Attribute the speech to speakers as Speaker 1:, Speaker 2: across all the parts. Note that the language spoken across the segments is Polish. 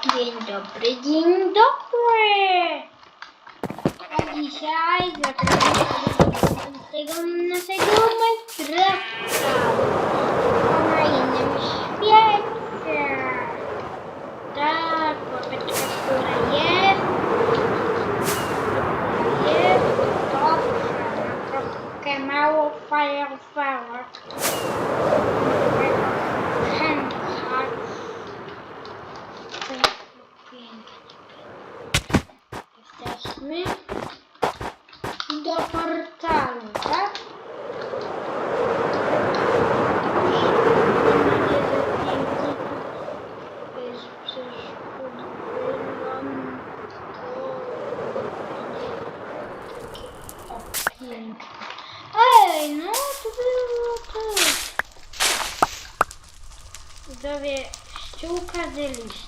Speaker 1: Dzień dobry, dzień dobry! A dzisiaj zapraszam do naszego na innym świecie. Tak, łapeczka górę jest. Jest mam troszkę mało fajerwerek. Widzowie, ściółka z liść.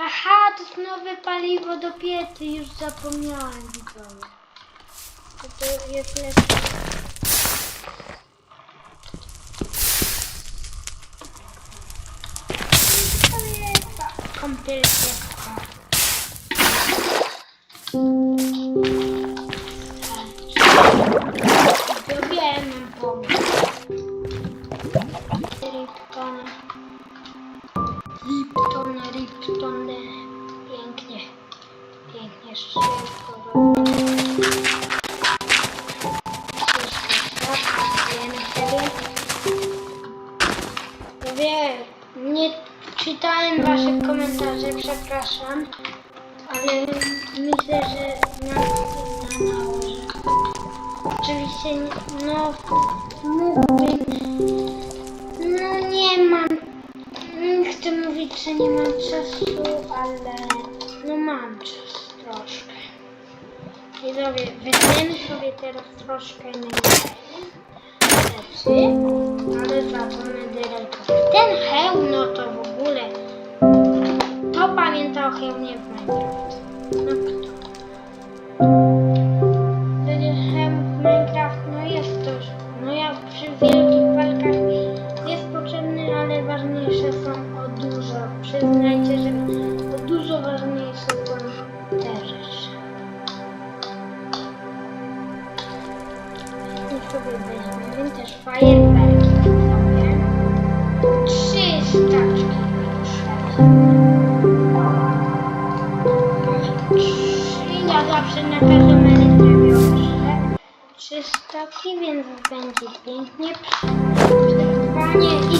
Speaker 1: Aha, to jest nowe paliwo do piecy, już zapomniałam widzowie. To, to jest lepsze. Kąpielka. Oczywiście, no, mógłbym, no nie mam nie chcę mówić, że nie mam czasu, ale no mam czas troszkę. Widzowie, weźmiemy sobie teraz troszkę rzeczy, ale za to nederejkowy. Ten hełm, no to w ogóle, to pamięta o hełmie w Minecraft. No kto? Zawsze na każdą edycję biorę trzy staki, więc będzie pięknie. Przetrwanie i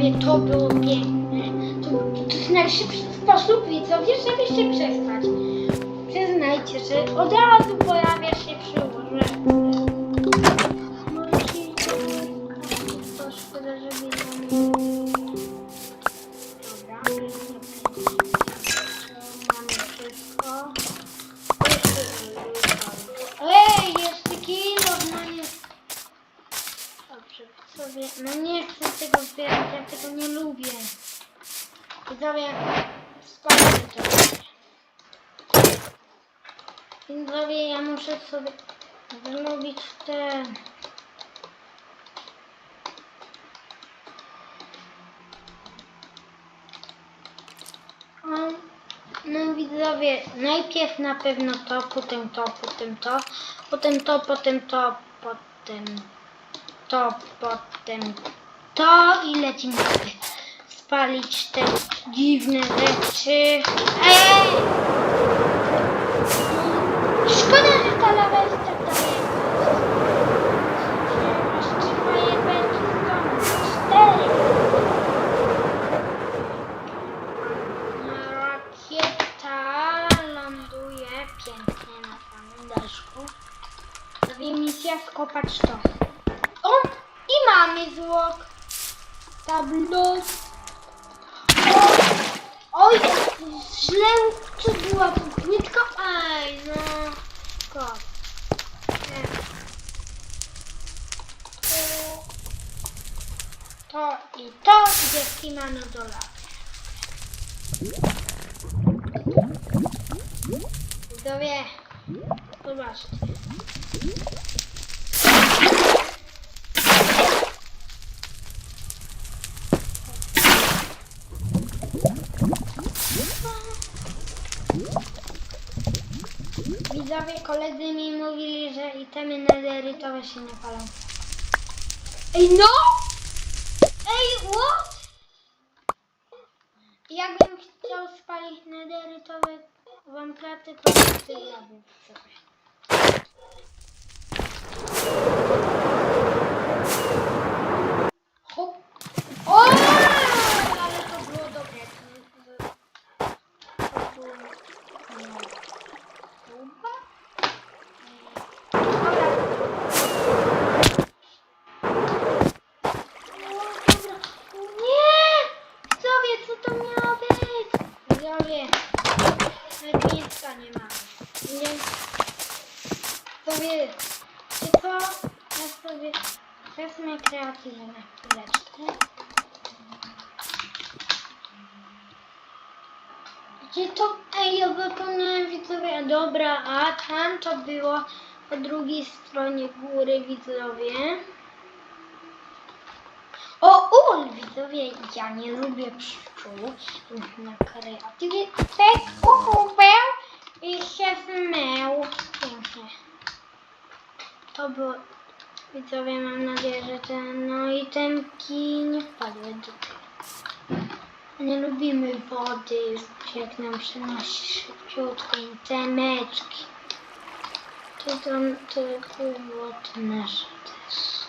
Speaker 1: widzowie, to było piękne. To, to jest najszybszy sposób, widzowie, żeby się przespać. Przyznajcie, że od razu pojawia się przy łóżeczce. Sobie, no nie chcę tego zbierać, ja tego nie lubię. Widzowie, spalę to. Widzowie, ja muszę sobie zrobić ten. O, No widzowie, najpierw na pewno to, potem to, potem to, potem to, potem to, potem to, potem to i lecimy sobie spalić te dziwne rzeczy. Ej! Szkoda, że ta lawa jest tak daleko. Trzy fajerwerki są. Cztery. Rakieta ląduje pięknie na samym daszku. Misja skopać to. O! I mamy złok. Tablo. O! Oj, źle czy była tu płytka? Ej, no. Nie. To i to idzie w kimono do lawy. Widzowie, zobaczcie. Widzowie, koledzy mi mówili, że itemy nederytowe się nie palą. Ej, no! Ej, what? Jakbym chciał spalić nederytowe wam kraty, to by ty zrobił sobie. O! Ale to było dobre. To było... no, Kuba? Dobra. O, dobra. Nie! Widzowie, co to miało być? Widzowie, nawet miejsca nie ma. Nie. Widzowie, czy co? Ja sobie wezmę kreatywę na chwileczkę. Gdzie to? Ej, ja zapomniałem widzowie. Dobra, a tam to było po drugiej stronie góry widzowie. O, ul, widzowie, ja nie lubię pszczół. Na kreatywie tak uchowę i się zmył. Pięknie. To było, widzowie, mam nadzieję, że te no i temki nie wpadły do tego. Nie lubimy wody, jak nam przynosi szybciutko temeczki. To tam to było to nasze też.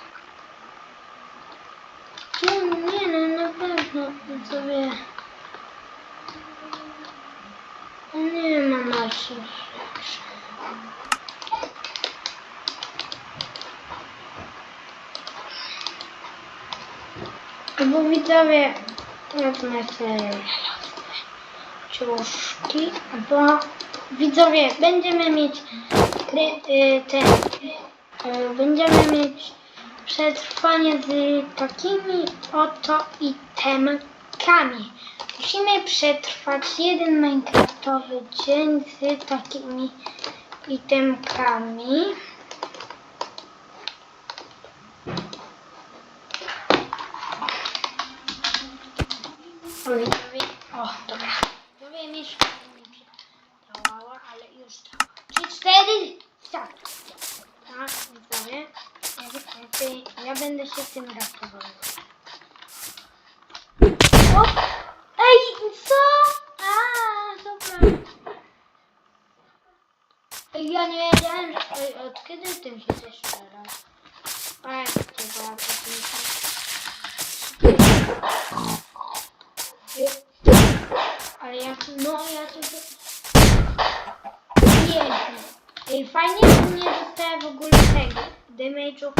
Speaker 1: No nie no, na pewno sobie nie ma naszych rzeczy. Bo widzowie, wezmę ciuszki, bo widzowie, będziemy mieć y, te, y, będziemy mieć przetrwanie z takimi oto itemkami. Musimy przetrwać jeden minecraftowy dzień z takimi itemkami. O, widzowie, o, dobra. Mieszka mi się działała, ale już działa. Trzy, cztery, start. Tak, widzowie. Ja będę się tym ratował. O! Ej, co? A, dobra. Ej, Ja nie wiedziałem, że... Ej, od kiedy tym się też strzela? A, jak to była Ale ja tu, no ja tu... Pięknie. Ej, fajnie, że nie dostaję w ogóle tego, damage'u.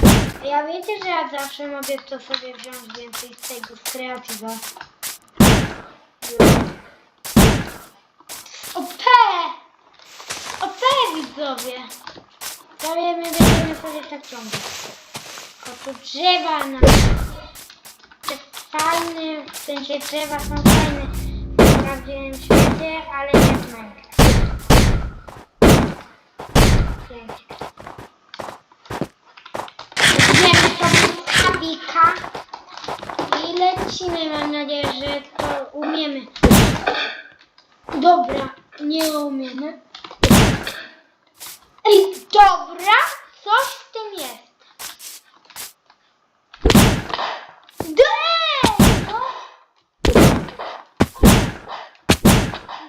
Speaker 1: Ja wiecie, że ja zawsze mogę to sobie wziąć więcej z tego, z kreatywa. OP! OP, widzowie! My będziemy sobie tak ciągnąć. O, tu drzewa na... Fajne, w sensie drzewa są fajne w prawdziwym świecie, ale nie w Minecraft. Weźmiemy sobie kabika i lecimy. Mam nadzieję, że to umiemy. Dobra, nie umiemy. Dobra, coś w tym jest. No.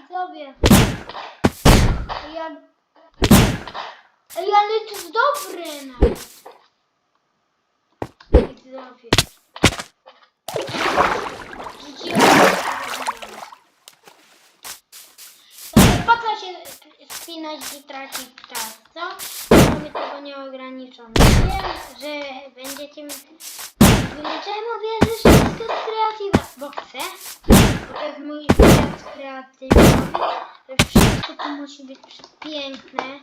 Speaker 1: Widzowie. Ja... Ej, ale to jest dobre nawet. Widzowie. Co się spinać i tracić czas, co? Mamy tego nieograniczone. Wiem, że będziecie. Czemu wierzysz w skrót kreatywa? Bo chcę. Bo to jest mój świat kreatywny. że Wszystko to musi być przepiękne.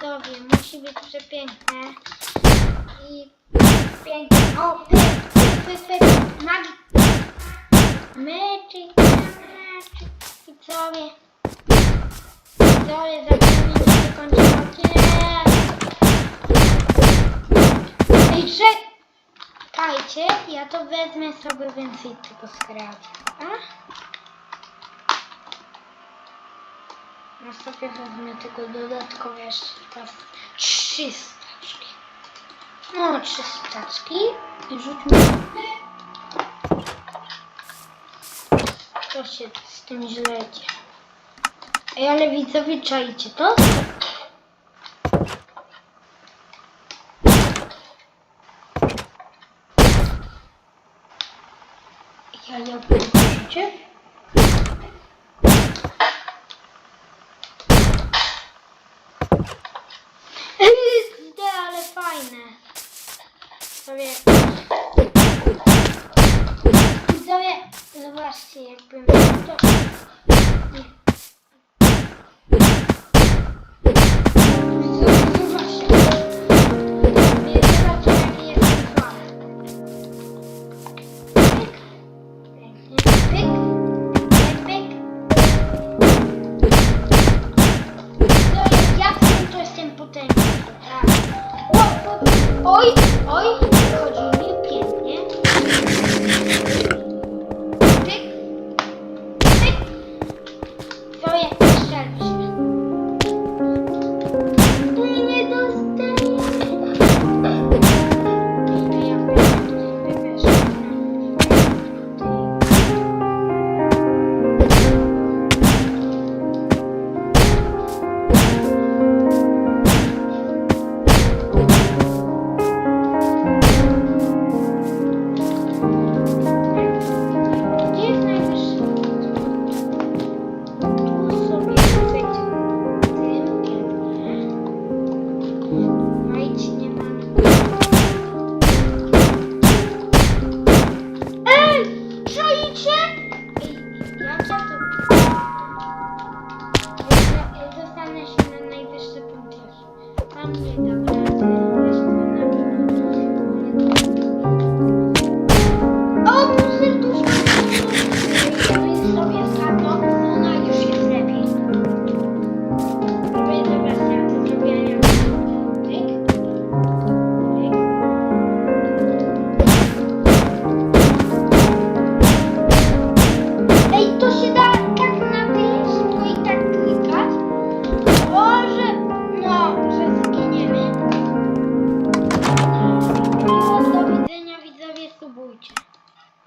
Speaker 1: To wiem, musi być przepiękne. I piękne. O, pyk, pyk, pyk, pyk. Myczyk, myczyk. I co wie? Widzowie, za chwilę będzie kończył odcinek. Ej, czekajcie, ja to wezmę sobie więcej tego kreatywa. No sobie wezmę tego dodatkowo jeszcze teraz trzy staczki. No, trzy staczki i rzućmy. Co się z tym źle dzieje? Ej, ale widzowie, czajcie to? Ja życie? XD, ale fajne. Sobie